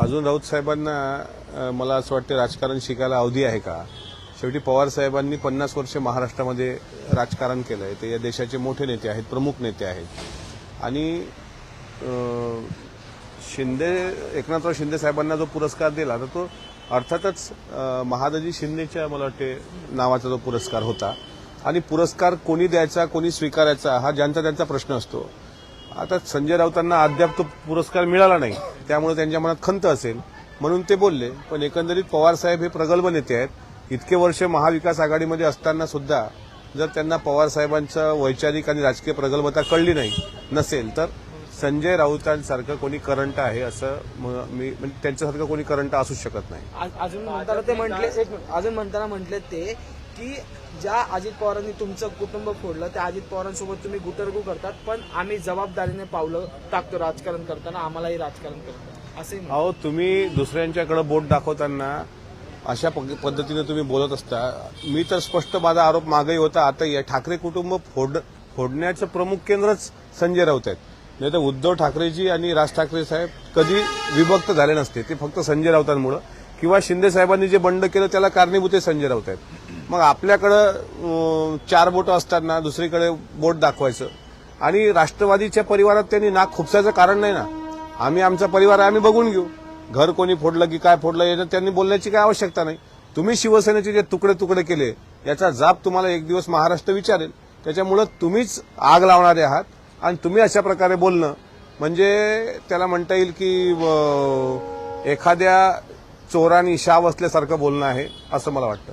अजून राऊत साहेबांना मला असं वाटतं राजकारण शिकायला अवधी आहे का? शेवटी पवार साहेबांनी पन्नास वर्ष महाराष्ट्रामध्ये राजकारण केलंय. ते या देशाचे मोठे नेते आहेत प्रमुख नेते आहेत. आणि शिंदे एकनाथराव शिंदे साहेबांना जो पुरस्कार दिला तर तो अर्थातच महादजी शिंदेच्या मला वाटते नावाचा जो पुरस्कार होता. आणि पुरस्कार कोणी द्यायचा कोणी स्वीकारायचा हा ज्यांचा त्यांचा प्रश्न असतो. आता संजय राऊतांना अद्याप तो पुरस्कार मिळाला नाही. त्यामुळे त्यांच्या मनात खंत असेल. म्हणून ते बोलले पण एकंदरीत पवार साहेब हे प्रगल्भ नेते आहेत. इतके वर्ष महाविकास आघाडीमध्ये असताना सुद्धा जर त्यांना पवार साहेबांचं वैचारिक आणि राजकीय प्रगल्भता कळली नाही नसेल तर संजय राऊतांसारखं कोणी करंट आहे असं मी म्हणजे त्यांच्यासारखं कोणी करंट असू शकत नाही. अजून म्हणताना ते म्हटले अजून म्हणताना म्हटले ते की ज्या अजित पवारांनी तुमचं कुटुंब फोडलं त्या अजित पवारांसोबत तुम्ही गुटरगू करतात पण आम्ही जबाबदारीने पावलं टाकतो राजकारण करताना आम्हालाही राजकारण करतो असे अहो तुम्ही दुसऱ्यांच्याकडे बोट दाखवताना अशा पग- पद्धतीने तुम्ही बोलत असता. मी तर स्पष्ट माझा आरोप मागही होता. आता या ठाकरे कुटुंब फोड फोडण्याचं प्रमुख केंद्रच संजय राऊत आहेत. नाही तर उद्धव ठाकरेजी आणि राज ठाकरे साहेब कधी विभक्त झाले नसते. ते फक्त संजय राऊतांमुळे. किंवा शिंदे साहेबांनी जे बंड केलं त्याला कारणीभूत संजय राऊत आहेत. मग आपल्याकडं चार बोटं असताना दुसरीकडे बोट दाखवायचं. आणि राष्ट्रवादीच्या परिवारात त्यांनी नाक खुपसायचं कारण नाही ना. आम्ही आमचा परिवार आहे, आम्ही बघून घेऊ. घर कोणी फोडलं की काय फोडलं याच्यात त्यांनी बोलण्याची काय आवश्यकता नाही. तुम्ही शिवसेनेचे जे तुकडे तुकडे केले याचा जाब तुम्हाला एक दिवस महाराष्ट्र विचारेल. त्याच्यामुळं तुम्हीच आग लावणारे आहात आणि तुम्ही अशा प्रकारे बोलणं. म्हणजे त्याला म्हणता येईल की एखाद्या चोरानी शाव असल्यासारखं बोलणं आहे असं मला वाटतं.